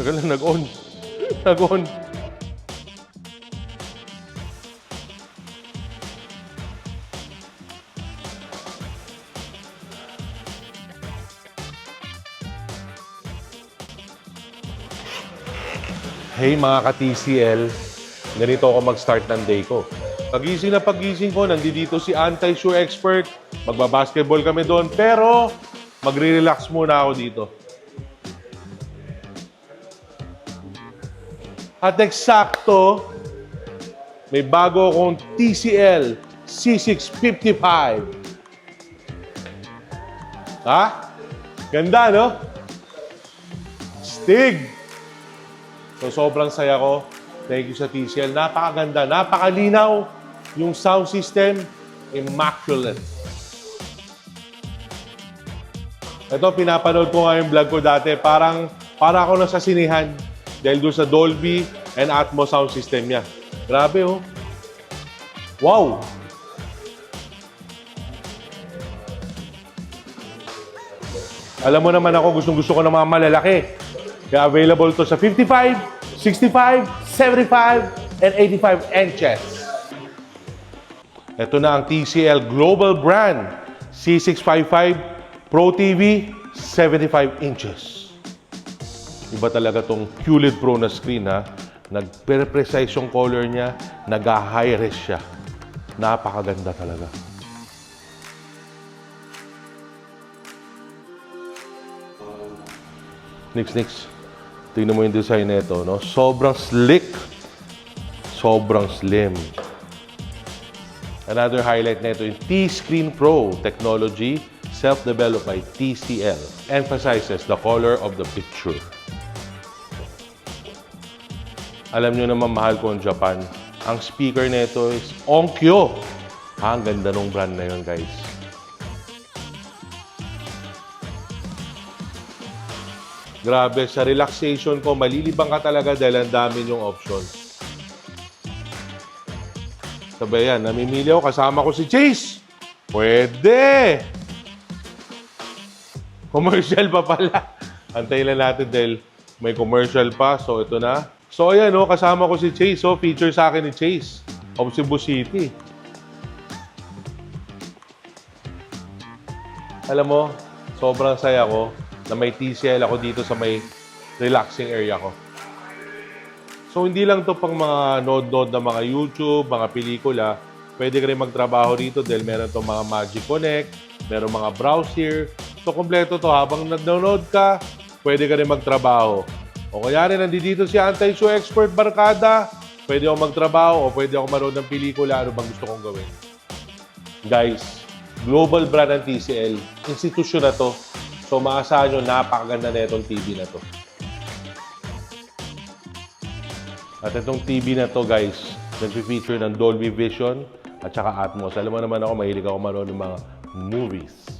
Tagal na nag-on. Nag-on. Hey mga ka-TCL, ganito ako mag-start ng day ko. Pagising na pagising ko, nandito si Anti-Shoe Expert. Magbabasketball kami doon, pero magre-relax muna ako dito. At eksakto, may bago akong TCL C655. Ha? Ganda, no? Stig! So sobrang saya ko. Thank you sa TCL. Napakaganda, napakalinaw. Yung sound system, immaculate. Ito, pinapanood ko nga yung vlog ko dati. Parang, para ako nasa sinihan. Dahil doon sa Dolby and Atmos sound system niya. Grabe, oh. Wow! Alam mo naman ako, gustong gusto ko ng mga malalaki. Kaya available to sa 55, 65, 75, and 85 inches. Ito na ang TCL Global Brand C655 Pro TV 75 inches. Iba talaga tong QLED Pro na screen ha. Nag-precise yung color niya, nag-high res siya. Napakaganda talaga. Next, next. Tingnan mo yung design nito, no? Sobrang slick. Sobrang slim. Another highlight nito yung T-Screen Pro technology self-developed by TCL. Emphasizes the color of the picture. Alam nyo naman mahal ko ang Japan. Ang speaker nito is Onkyo. Ah, ang ganda nung brand na yun, guys. Grabe, sa relaxation ko, malilibang ka talaga dahil ang dami yung option. Sabay yan, namimili ako, kasama ko si Chase. Pwede! Commercial pa pala. Antayin lang natin dahil may commercial pa. So, ito na. So, ayan, oh, kasama ko si Chase. Oh, feature sa akin ni Chase of Cebu City. Alam mo, sobrang saya ko na may TCL ako dito sa may relaxing area ko. So, hindi lang to pang mga node-node ng mga YouTube, mga pelikula. Pwede ka rin magtrabaho dito dahil meron to mga Magic Connect, meron mga browser. So, kompleto to. Habang nag-download ka, pwede ka rin magtrabaho. O kaya rin, nandito si Anti-Shoe Expert Barkada. Pwede ako magtrabaho o pwede ako manood ng pelikula. Ano bang gusto kong gawin? Guys, global brand ng TCL. Institusyon na to. So, maasahan nyo, napakaganda na itong TV na to. At itong TV na to, guys, nag-feature ng Dolby Vision at saka Atmos. Alam mo naman ako, mahilig ako manood ng mga movies.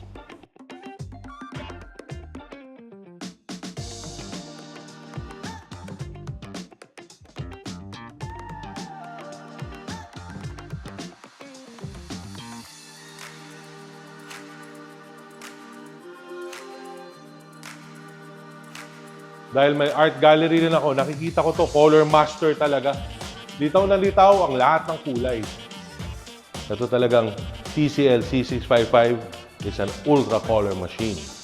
Dahil may art gallery rin ako, nakikita ko to color master talaga. Litaw na litaw ang lahat ng kulay. Ito talagang TCL C655 is an ultra color machine.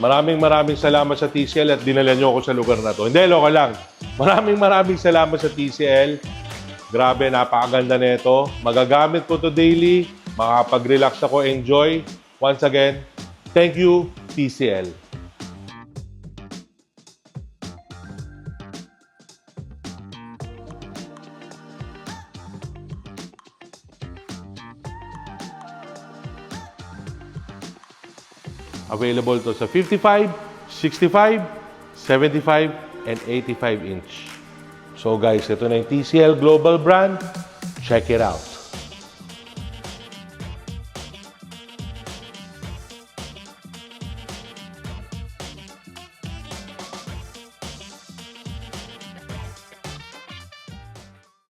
Maraming maraming salamat sa TCL at dinala niyo ako sa lugar na to. Hindi, loka lang. Maraming maraming salamat sa TCL. Grabe, napakaganda nito. Magagamit ko to daily. Makapag-relax ako, enjoy. Once again, thank you, TCL. Available to sa 55, 65, 75, and 85 inch. So guys, ito na yung TCL Global Brand. Check it out.